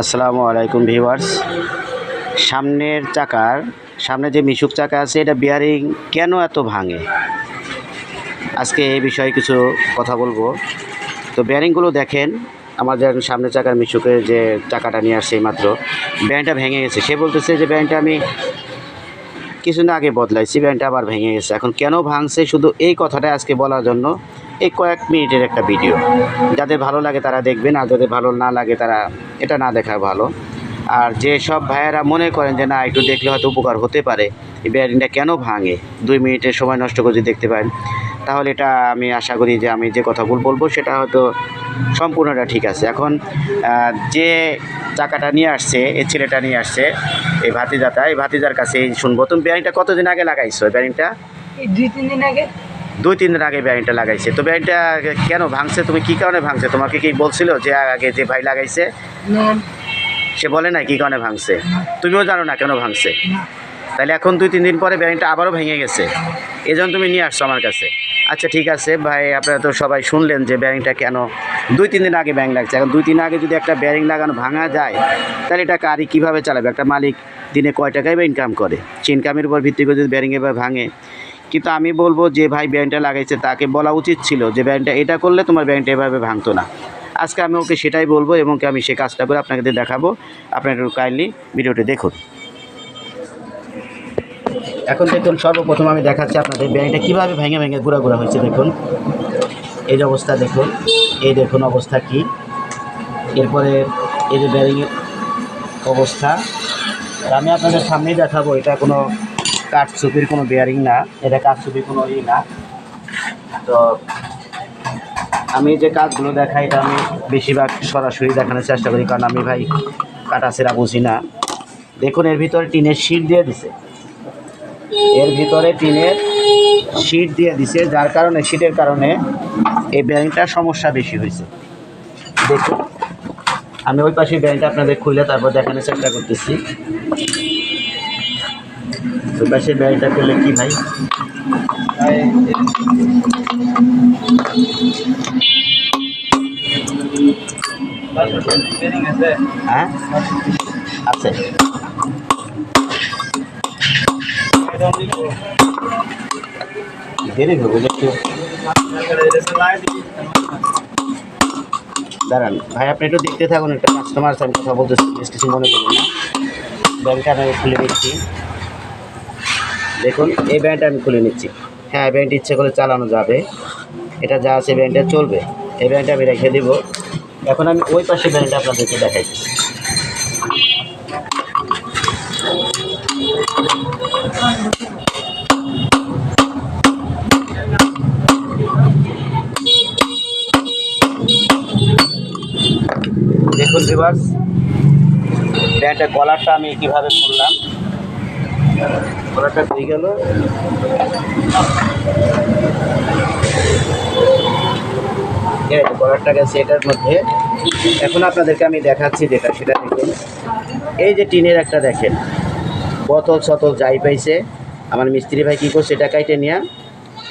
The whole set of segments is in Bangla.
আসসালামু আলাইকুম ভিউয়ার্স। সামনের চাকার, সামনে যে মিশুক চাকা আছে, এটা বিয়ারিং কেন এত ভাঙে? আজকে এই বিষয়ে কিছু কথা বলব। তো বিয়ারিংগুলো দেখেন আমাদের সামনে চাকার মিশুকের যে চাকাটা নিয়ে আসছে মাত্র ব্যান্ডটা ভেঙে গেছে। সে বলতেছে যে ব্যান্ডটা আমি কিছুদিন আগে বদলাইছি ব্যান্ডটা আবার ভেঙে গেছে। এখন কেন ভাঙছে? শুধু এই কথাটা আজকে বলার জন্য, এই কয়েক মিনিটের একটা ভিডিও। যাদের ভালো লাগে তারা দেখবেন, আর যাদের ভালো না লাগে তারা এটা না দেখা ভালো। আর যে সব ভাইয়েরা মনে করেন যে, না, একটু দেখলে হয়তো উপকার হতে পারে। এই ব্যারিংটা কেন ভাঙে? দুই মিনিটের সময় নষ্ট করে যদি দেখতে পারেন, তাহলে এটা আমি আশা করি যে আমি যে কথাগুলো বলব, সেটা হয়তো সম্পূর্ণটা ঠিক আছে। এখন যে চাকাটা নিয়ে আসছে এই ছেলেটা নিয়ে আসছে এই ভাতিজাটা এই ভাতিজার কাছে এই শুনব। তুমি ব্যারিংটা কতদিন আগে লাগাইছো ব্যারিংটা দুই তিন দিন আগে। দুই তিন দিন আগে ব্যারিংটা লাগাইছে। তো ব্যারিংটা কেন ভাঙছে? তুমি কী কারণে ভাঙছে? তোমাকে কি বলছিল যে আগে যে ভাই লাগাইছে? সে বলে না কি কারণে ভাঙছে? তুমিও জানো না কেন ভাঙছে? তাহলে এখন দুই তিন দিন পরে ব্যারিংটা আবারও ভেঙে গেছে। এই জন্য তুমি নিয়ে আসছো আমার কাছে। আচ্ছা ঠিক আছে। ভাই, আপনারা তো সবাই শুনলেন যে ব্যারিংটা কেন? দুই, তিন দিন আগে ব্যাং লাগছে। এখন দুই দিন আগে যদি একটা ব্যারিং লাগানো ভাঙা যায়, তাহলে এটা গাড়ি কীভাবে চালাবে? একটা মালিক দিনে কয় টাকায় বা ইনকাম করে? সে ইনকামের উপর ভিত্তি করে যদি ব্যারিং এবার ভাঙে, কিন্তু আমি বলব যে ভাই ব্যাংকটা লাগাইছে, তাকে বলা উচিত ছিল যে ব্যাংকটা এটা করলে তোমার ব্যাংকটা এভাবে ভাঙতো না। আজকে আমি ওকে সেটাই বলব এবং আমি সে কাজটা করে আপনাকে দেখাবো। আপনারা একটু কাইন্ডলি ভিডিওটি দেখুন। এখন দেখুন, সর্বপ্রথম আমি দেখাচ্ছি আপনাদের ব্যাংকটা কীভাবে ভেঙে ভেঙে ঘোরা ঘোরা হয়েছে, দেখুন। এই যে অবস্থা, দেখুন। এই দেখুন অবস্থা কি। এরপরে এই যে ব্যারিংয়ের অবস্থা। আমি আপনাদের সামনেই দেখাবো, এটা কোনো কাঠ কাঠচুপির কোনো বেয়ারিং না, এটা কাঠ কাঠচুপির কোনো ই না। তো আমি যে কাজগুলো দেখাই, এটা আমি বেশিরভাগ সরাসরি দেখানোর চেষ্টা করি, কারণ আমি ভাই কাটাছেরা বুঝি না। দেখুন, এর ভিতরে টিনের শিট দিয়ে দিছে। এর ভিতরে টিনের শিট দিয়ে দিছে, যার কারণে, শিটের কারণে এই ব্যাংকটার সমস্যা বেশি হয়েছে। দেখুন, আমি ওই পাশে ব্যাংকটা আপনাদের খুলে তারপর দেখানোর চেষ্টা করতেছি। ওই পাশে ব্যাংকটা খুললে কি ভাই হ্যাঁ? আছে। দেরি হবে একটু দাঁড়ান, ভাই, আপনি একটু দেখতে থাকুন, একটা কাস্টমার আমি কথা বলতেছি কিছু মনে করুন না। ব্যাংকটা আমি খুলে নিচ্ছি। দেখুন, এই ব্যাংকটা আমি খুলে নিচ্ছি। হ্যাঁ এই ব্যাংকটা ইচ্ছে করে চালানো যাবে। এটা যা আছে ব্যাংকটা চলবে। এই ব্যাংকটা আমি রেখে দেবো। এখন আমি ওই পাশে ব্যাংকটা আপনাদেরকে দেখাইতেছি। দেখুন রিভার্স প্যান্টের কলারটা আমি কীভাবে খুললাম? কলারটা হয়ে গেল। কলারটা গেছে এটার মধ্যে। এখন আপনাদেরকে আমি দেখাচ্ছি যেটা, সেটা দেখুন। এই যে টিনের একটা দেখেন। বোতল সতল যাই পাইছে, আমার মিস্ত্রি ভাই কী করছে, এটা কাইটে নিয়ে,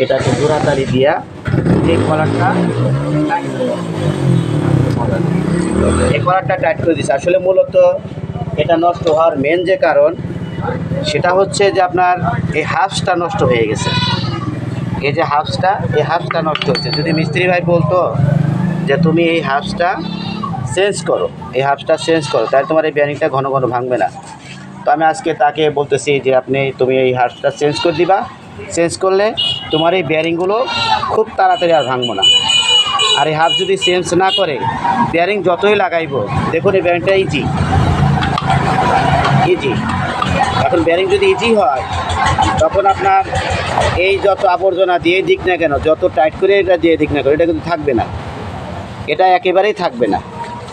এটাকে জোড়াতালি দিয়া এই কলারটা এই কলারটা টাইট করে দিচ্ছে আসলে মূলত এটা নষ্ট হওয়ার মেন যে কারণ, সেটা হচ্ছে যে আপনার এই হাফসটা নষ্ট হয়ে গেছে। এই যে হাফসটা, এই হাফসটা নষ্ট হচ্ছে যদি মিস্ত্রি ভাই বলতো যে তুমি এই হাফসটা চেঞ্জ করো, এই হাফসটা চেঞ্জ করো, তাহলে তোমার এই ব্যারিংটা ঘন ঘন ভাঙবে না। তো আমি আজকে তাকে বলতেছি যে আপনি, তুমি এই হাফসটা চেঞ্জ করে দিবা। চেঞ্জ করলে তোমার এই ব্যারিংগুলো খুব তাড়াতাড়ি আর ভাঙবো না। আর এই হাফ যদি চেঞ্জ না করে বেয়ারিং যতই লাগাইবো, দেখুন এই বেয়ারিংটা ইজি ইজি এখন বেয়ারিং যদি ইজি হয়, তখন আপনার এই যত আবর্জনা দিয়ে দিক না কেন, যত টাইট করে এটা দিয়ে দিক না কেন, এটা কিন্তু থাকবে না। এটা একেবারেই থাকবে না।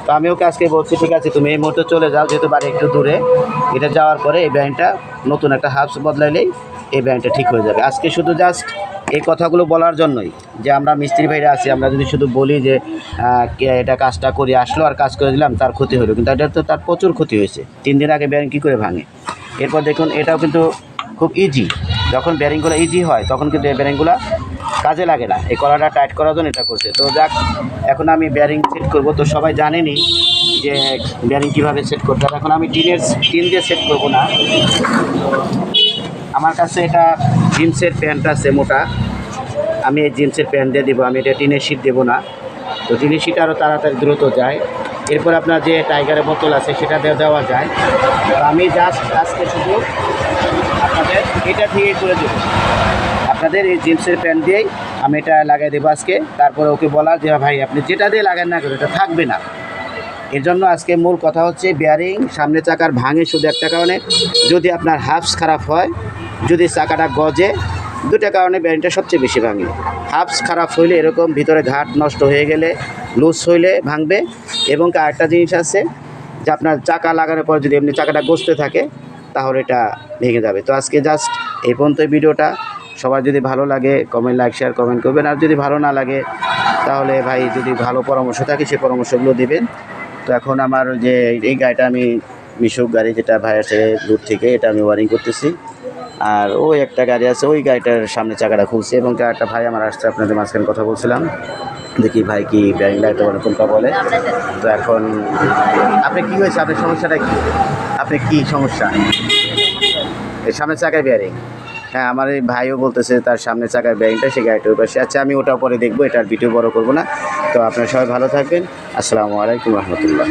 তো আমি ওকে আজকে বলছি, ঠিক আছে, তুমি এই মুহূর্তে চলে যাও, যেহেতু বাড়ি একটু দূরে। এটা যাওয়ার পরে এই ব্যাংকটা নতুন একটা হাফস বদলাইলেই এই ব্যাংকটা ঠিক হয়ে যাবে। আজকে শুধু জাস্ট এই কথাগুলো বলার জন্যই যে আমরা মিস্ত্রি ভাইরা আছি, আমরা যদি শুধু বলি যে এটা কাজটা করে আসলো আর কাজ করে দিলাম, তার ক্ষতি হলো। কিন্তু এটা তো তার প্রচুর ক্ষতি হয়েছে। তিন দিন আগে ব্যাংক কী করে ভাঙে? এরপর দেখুন, এটাও কিন্তু খুব ইজি যখন ব্যারিংগুলো ইজি হয়, তখন কিন্তু এই ব্যারিংগুলো কাজে লাগে না। এই কলাটা টাইট করার জন্য এটা করছে। তো যাক, এখন আমি ব্যারিং সেট করব। তো সবাই জানেনই যে বেয়ারিং কীভাবে সেট করতে হবে এখন আমি টিনের টিন দিয়ে সেট করব না। আমার কাছে এটা জিন্সের প্যান্ট আছে মোটা। আমি এই জিন্সের প্যান্ট দিয়ে দেবো। আমি এটা টিনের শিট দেবো না। তো টিনের শিট আরও তাড়াতাড়ি দ্রুত যায়। এরপর আপনার যে টাইগারের বোতল আছে সেটা দেওয়া যায়। আমি জাস্ট আজকে শুধু আপনাদের এটা দিয়ে করে দেবো। আপনাদের এই জিন্সের প্যান্ট দিয়েই আমি এটা লাগাই দেবো আজকে। তারপরে ওকে বলা যে, ভাই, আপনি যেটা দিয়ে লাগান না কেন, এটা থাকবে না। এর জন্য আজকে মূল কথা হচ্ছে বেয়ারিং সামনে চাকার ভাঙে শুধু একটা কারণে। যদি আপনার হাফস খারাপ হয়, যদি চাকাটা গজে দুটা কারণে বেয়ারিংটা সবচেয়ে বেশি ভাঙে। হাফস খারাপ হইলে এরকম ভিতরে ঘাট নষ্ট হয়ে গেলে, লুজ হইলে ভাঙবে। এবং আরেকটা জিনিস আছে যে আপনার চাকা লাগানোর পর যদি এমনি চাকাটা গসতে থাকে, তাহলে এটা ভেঙে যাবে। তো আজকে জাস্ট এই পর্যন্ত ভিডিওটা। সবার যদি ভালো লাগে কমেন্ট লাইক শেয়ার কমেন্ট করবেন। আর যদি ভালো না লাগে, তাহলে ভাই যদি ভালো পরামর্শ থাকে, সেই পরামর্শগুলো দেবেন। তো এখন আমার যে এই গাড়িটা আমি মিশুক গাড়ি, যেটা ভাইয়ের দূর থেকে, এটা আমি ওয়ারিং করতেছি। আর ওই একটা গাড়ি আছে, ওই গাড়িটার সামনে চাকাটা খুলছে এবং একটা ভাই আমার আসছে, আপনাদের মাঝখানে কথা বলছিলাম। দেখি ভাই কি ব্যারিং লাইট বলে বলে। তো এখন আপনি কি হয়েছে? আপনার সমস্যাটা কি? আপনি কি সমস্যা? এই সামনে চাকায় বেয়ারিং হ্যাঁ আমার এই ভাইও বলতেছে তার সামনে চাকার ব্যারিংটা সেই গাড়িটার পাশে আচ্ছা আমি ওটা পরে দেখব, এটার ভিডিও বড় করব না। তো আপনারা সবাই ভালো থাকবেন। আসসালামু আলাইকুম রহমতুল্লাহ।